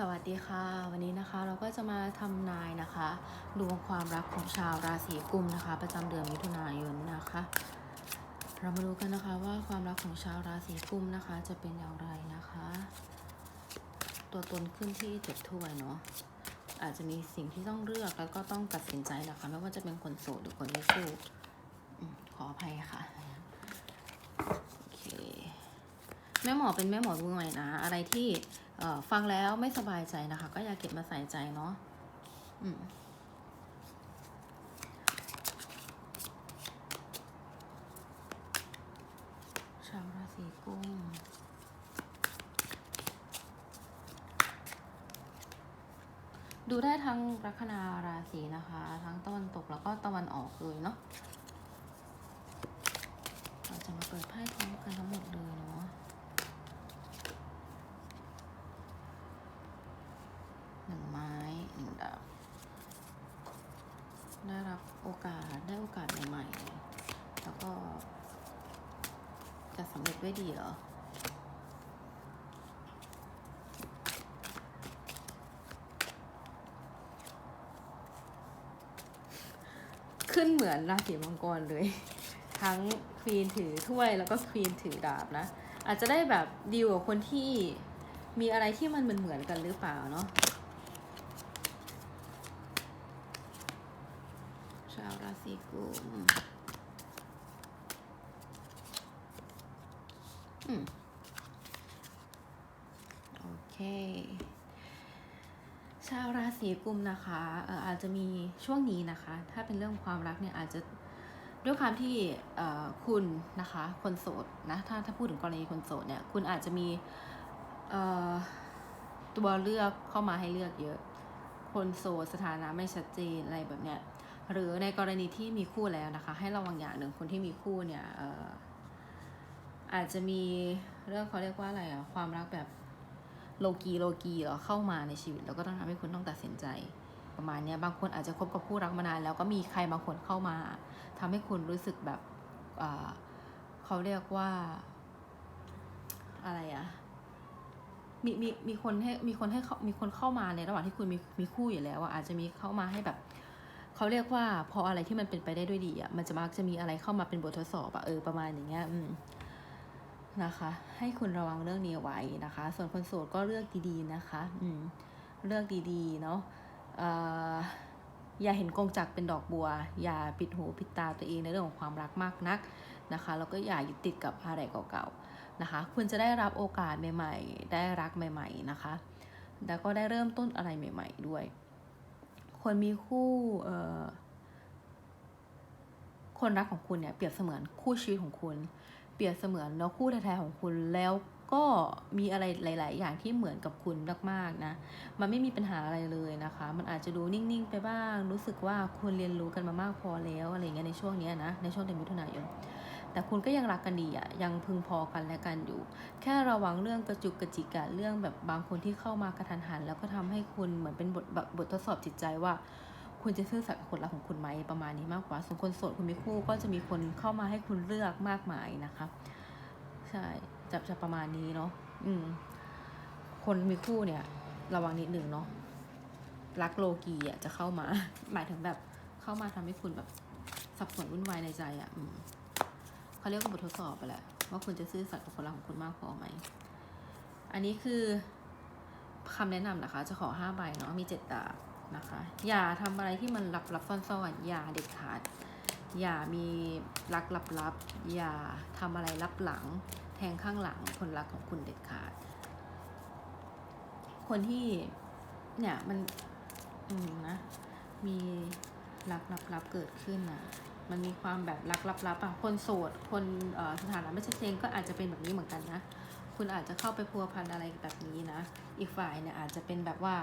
สวัสดีค่ะ วันนี้นะคะเราก็จะมาทำนายนะคะดวงความรักของชาวราศีกุมนะคะ ประจำเดือนมิถุนายนนะคะ เรามาดูกันนะคะว่าความรักของชาวราศีกุมนะคะ จะเป็นอย่างไรนะคะ ตัวตนขึ้นที่เจ็ดถ้วยเนาะอาจจะมีสิ่งที่ต้องเลือกแล้วก็ต้องตัดสินใจนะคะ ไม่ว่าจะเป็นคนโสดหรือคนมีคู่ขออภัยค่ะโอเคแม่หมอเป็นแม่หมอมือใหม่นะ อะไรที่ ฟังแล้วไม่สบายใจนะคะ ก็อย่าเก็บมาใส่ใจเนาะชาวราศีกุมดูได้ทั้งลัคนาราศีนะคะ ทั้งตะวันตกแล้วก็ตะวันออกเลยเนาะเราจะมาเปิดไพ่พร้อมกันทั้งหมดเลยเนาะ หนึ่งไม้หนึ่งดาบได้รับโอกาสได้โอกาสใหม่ๆแล้วก็ จะสำเร็จด้ดีเหรอขึ้นเหมือนราศีมังกรเลย ทั้งควีนถือถ้วยแล้วก็ควีนถือดาบนะ อาจจะได้แบบดีลกับคนที่มีอะไรที่มันเหมือนเหมือนกันหรือเปล่าเนาะาวราศีกุมโอเค ชาวราศีกุมนะคะเอ่ออาจจะมีช่วงนี้นะคะ ถ้าเป็นเรื่องความรักเนี่ยอาจจะด้วยความที่เอ่อคุณนะคะ คนโสดนะ ถ้าถ้าพูดถึงกรณีคนโสดเนี่ย คุณอาจจะมีเอ่อตัวเลือกเข้ามาให้เลือกเยอะ คนโสดสถานะไม่ชัดเจนอะไรแบบเนี้ย หรือในกรณีที่มีคู่แล้วนะคะ ให้ระวังอย่างหนึ่งคนที่มีคู่เนี่ยอออาจจะมีเรื่องเขาเรียกว่าอะไรอะความรักแบบโลกีโลกีเหรอเข้ามาในชีวิต แล้วก็ต้องทำให้คุณต้องตัดสินใจประมาณนี้บางคนอาจจะคบกับคู่รักมานาน แล้วก็มีใครบางคนเข้ามาทำให้คุณรู้สึกแบบเเขาเรียกว่า อะไรอะมีมีมีคนให้มีคนให้เข้มีคนเข้ามาในระหว่างที่คุณมีมีคู่อยู่แล้วอะอาจจะมีเข้ามาให้แบบ เขาเรียกว่าพออะไรที่มันเป็นไปได้ด้วยดีอะมันจะมักจะมีอะไรเข้ามาเป็นบททดสอบอะเออประมาณอย่างเงี้ยอืมนะคะ ให้คุณระวังเรื่องนี้ไว้นะคะ ส่วนคนโสดก็เลือกดีๆนะคะ อืมเลือกดีๆเนาะเอ่ออย่าเห็นกงจักเป็นดอกบัว อย่าปิดหูปิดตาตัวเองในเรื่องของความรักมากนักนะคะแล้วก็อย่ายึดติดกับอะไรเก่าๆนะคะ คุณจะได้รับโอกาสใหม่ ๆ ได้รักใหม่ ๆนะคะ แล้วก็ได้เริ่มต้นอะไรใหม่ ๆ ด้วย คนมีคู่เออคนรักของคุณเนี่ยเปรียบเสมือนคู่ชีวิตของคุณ เปรียบเสมือนแล้วคู่แท้ๆของคุณแล้วก็มีอะไรหลาย ๆ อย่างที่เหมือนกับคุณมากๆนะ มันไม่มีปัญหาอะไรเลยนะคะ มันอาจจะดูนิ่ง ๆ ไปบ้าง รู้สึกว่าคุณเรียนรู้กันมามากพอแล้วอะไรเงี้ยในช่วงนี้นะ ในช่วงเดือนมิถุนายน แต่คุณก็ยังรักกันดีอะยังพึงพอกันและกันอยู่ แค่ระวังเรื่องกระจุกกระจิกอะเรื่องแบบบางคนที่เข้ามากระทันหัน แล้วก็ทำให้คุณเหมือนเป็นบทแบบบททดสอบจิตใจว่า คุณจะซื่อสัตย์กับคนรักของคุณไหมประมาณนี้มากกว่าส่วนคนโสดคุณมีคู่ก็จะมีคนเข้ามาให้คุณเลือกมากมายนะคะใช่จะจะประมาณนี้เนาะอืม คนมีคู่เนี่ย ระวังนิดหนึ่งเนาะรักโลกีอะจะเข้ามา หมายถึงแบบเข้ามาทำให้คุณแบบสับสนวุ่นวายในใจอะ อืม เขาเรียกว่าบททดสอบไปแหละว่าคุณจะซื่อสัตย์กับคนรักของคุณมากพอไหม อันนี้คือคำแนะนำนะคะ จะขอห้าใบเนาะมีเจ็ดดาบนะคะ อย่าทำอะไรที่มันลับลับซ่อนๆอย่าเด็ดขาด อย่ามีรักลับๆอย่าทำอะไรลับหลัง แทงข้างหลังคนรักของคุณเด็ดขาด คนที่เนี่ยมันอืมนะมีรักลับๆเกิดขึ้นนะ มันมีความแบบรักลับๆอะคนโสด คนสถานะไม่ชัดเจนก็อาจจะเป็นแบบนี้เหมือนกันนะ คุณอาจจะเข้าไปพัวพันอะไรแบบนี้นะ อีกฝ่ายเนี่ยอาจจะเป็นแบบว่า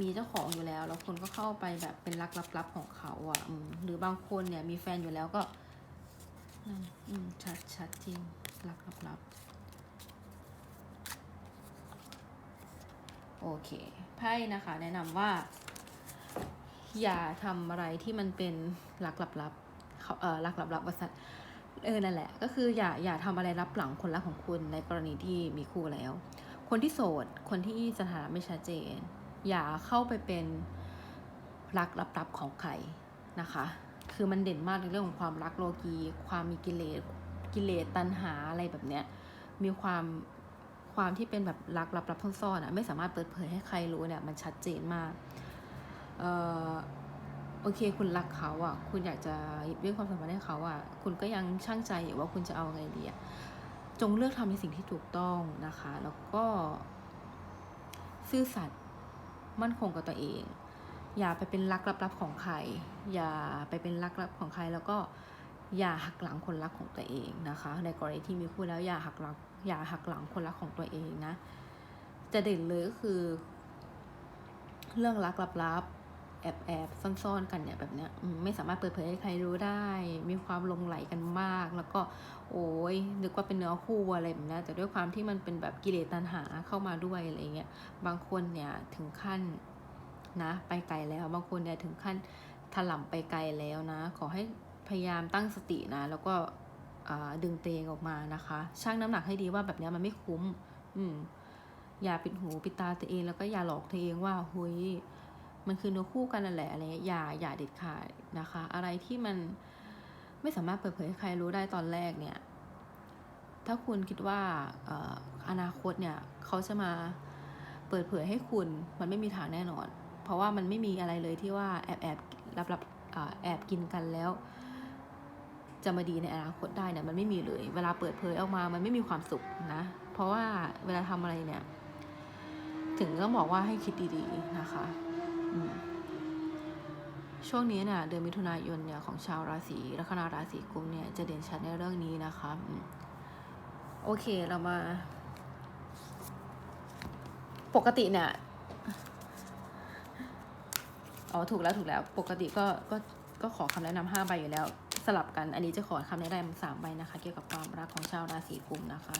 มีเจ้าของอยู่แล้ว แล้วคุณก็เข้าไปแบบเป็นรักลับๆของเขาอะหรือบางคนเนี่ยมีแฟนอยู่แล้วก็นั่นอืมชัดชัดจริงรักลับๆโอเค ไพ่นะคะ แนะนำว่า อย่าทำอะไรที่มันเป็นรักลับๆเขาเออรักลับๆวสัตเออนั่นแหละ ก็คืออย่าอย่าทำอะไรรับหลังคนรักของคุณในกรณีที่มีคู่แล้ว คนที่โสด คนที่สถานะไม่ชัดเจน อย่าเข้าไปเป็นรักลับๆของใครนะคะ คือมันเด่นมากในเรื่องของความรักโลกีความมีกิเลสกิเลสตัณหาอะไรแบบเนี้ยมีความความที่เป็นแบบรักลับๆซ่อนๆอะไม่สามารถเปิดเผยให้ใครรู้เนี่ยมันชัดเจนมาก โอเคคุณรักเขาอะ คุณอยากจะเรื่องความสัมพันธ์ให้เขาอะ คุณก็ยังช่างใจอยู่ว่าคุณจะเอาไงดีอะ จงเลือกทำในสิ่งที่ถูกต้องนะคะ แล้วก็ ซื่อสัตย์มั่นคงกับตัวเอง อย่าไปเป็นรักลับๆของใคร อย่าไปเป็นรักลับของใคร แล้วก็อย่าหักหลังคนรักของตัวเองนะคะ ในกรณีที่มีคู่แล้วอย่าหักหลังอย่าหักหลังคนรักของตัวเองนะ จะเด่นเลยก็คือ เรื่องรักลับๆ แอบแอบซ่อนๆกันเนี่ยแบบเนี้ยไม่สามารถเปิดเผยให้ใครรู้ได้ มีความลงไหลกันมาก แล้วก็โอ้ยนึกว่าเป็นเนื้อคู่อะไรแบบนี้แต่ด้วยความที่มันเป็นแบบกิเลสตัณหาเข้ามาด้วยอะไรเงี้ยบางคนเนี่ยถึงขั้นนะไปไกลแล้ว บางคนเนี่ยถึงขั้นถล่มไปไกลแล้วนะ ขอให้พยายามตั้งสตินะ แล้วก็ดึงเตงออกมานะคะชั่งน้ำหนักให้ดีว่าแบบเนี้ยมันไม่คุ้ม อืมอย่าปิดหูปิดตาตัวเองแล้วก็อย่าหลอกตัวเองว่าเฮ้ย มันคือเนื้อคู่กันนั่นแหละอะไรเงี้ยอย่าอย่าเด็ดขาดนะคะ อะไรที่มันไม่สามารถเปิดเผยให้ใครรู้ได้ตอนแรกเนี่ย ถ้าคุณคิดว่าอนาคตเนี่ยเขาจะมาเปิดเผยให้คุณมันไม่มีทางแน่นอน เพราะว่ามันไม่มีอะไรเลยที่ว่าแอบแอบรับรับแอบกินกันแล้ว จะมาดีในอนาคตได้เนี่ยมันไม่มีเลย เวลาเปิดเผยออกมามันไม่มีความสุขนะ เพราะว่าเวลาทำอะไรเนี่ย ถึงต้องบอกว่าให้คิดดีๆนะคะ ช่วงนี้เนี่ยเดือนมิถุนายนเนี่ยของชาวราศีลัคนาราศีกุมเนี่ยจะเด่นชัดในเรื่องนี้นะคะโอเคเรามา ปกติเนี่ยอ๋อถูกแล้วถูกแล้ว ปกติก็ก็ก็ขอคำแนะนำห้าใบอยู่แล้ว สลับกันอันนี้จะขอคำแนะนำสามใบนะคะ เกี่ยวกับความรักของชาวราศีกุมนะคะ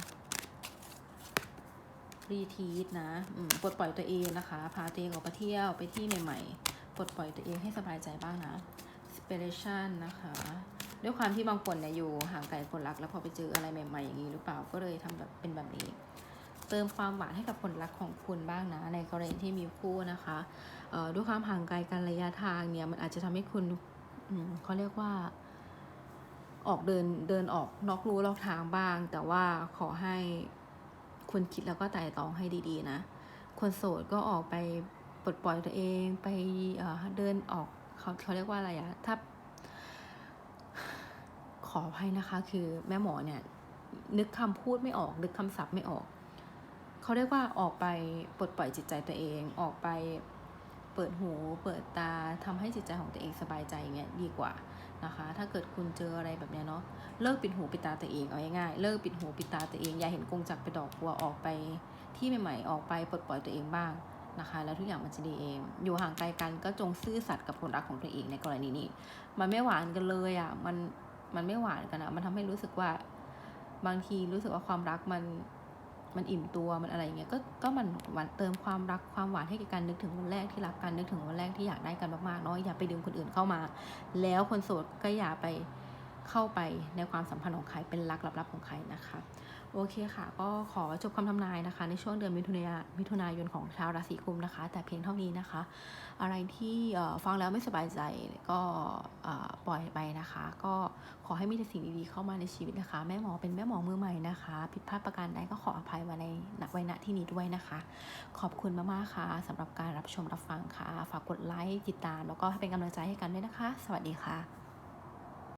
รีทีสนะปลดปล่อยตัวเองนะคะ พาตัวเองออกไปเที่ยวไปที่ใหม่ๆปลดปล่อยตัวเองให้สบายใจบ้างนะ inspiration นะคะ ด้วยความที่บางคนเนี่ยอยู่ห่างไกลคนรัก แล้วพอไปเจออะไรใหม่ๆอย่างนี้หรือเปล่าก็เลยทำแบบเป็นแบบนี้ เติมความหวานให้กับคนรักของคุณบ้างนะ ในกรณีที่มีคู่นะคะด้วยความห่างไกลกันระยะทางเนี่ยมันอาจจะทำให้คุณเขาเรียกว่าออกเดินเดินออกนอกรู้นอกทางบ้าง แต่ว่าขอให้ คุณคิดแล้วก็ไต่ตองให้ดีๆ นะ คนโสดก็ออกไปปลดปล่อยตัวเองไปเอ่อเดินออกเขาเขาเรียกว่าอะไรอะถ้า ขออภัยนะคะ คือแม่หมอเนี่ย นึกคำพูดไม่ออก นึกคำศัพท์ไม่ออก เขาเรียกว่าออกไปปลดปล่อยจิตใจตัวเอง ออกไปเปิดหู เปิดตาทำให้จิตใจของตัวเองสบายใจเงี้ยดีกว่า นะคะ ถ้าเกิดคุณเจออะไรแบบเนี้ยเนาะเลิกปิดหูปิดตาตัวเองเอาง่ายๆเลิกปิดหูปิดตาตัวเองอย่าเห็นกงจักรไปดอกบัวออกไปที่ใหม่ๆออกไปปลดปล่อยตัวเองบ้างนะคะ แล้วทุกอย่างมันจะดีเอง อยู่ห่างไกลกันก็จงซื่อสัตย์กับคนรักของตัวเองในกรณีนี้ มันไม่หวานกันเลยอะมันมันไม่หวานกันอะมันทำให้รู้สึกว่าบางทีรู้สึกว่าความรักมัน มันอิ่มตัวมันอะไรอย่างเงี้ยก็ก็มันหวานเติมความรักความหวานให้กับการนึกถึงวันแรกที่รักกันนึกถึงวันแรกที่อยากได้กันมากๆเนาะอย่าไปดึงคนอื่นเข้ามา แล้วคนโสดก็อย่าไป เข้าไปในความสัมพันธ์ของใครเป็นรักลับๆของใครนะคะ โอเคค่ะ ก็ขอจบคำทำนายนะคะ ในช่วงเดือนมิถุนายนมิถุนายนของชาวราศีกุมนะคะ แต่เพียงเท่านี้นะคะ อะไรที่ฟังแล้วไม่สบายใจก็ปล่อยไปนะคะ ก็ขอให้มีแต่สิ่งดีๆเข้ามาในชีวิตนะคะ แม่หมอเป็นแม่หมอมือใหม่นะคะ ผิดพลาดประการใดก็ขออภัยมาในไว้ณที่นี้ด้วยนะคะ ขอบคุณมากๆค่ะสำหรับการรับชมรับฟังค่ะ ฝากกดไลค์ติดตามแล้วก็ให้เป็นกำลังใจให้กันด้วยนะคะ สวัสดีค่ะ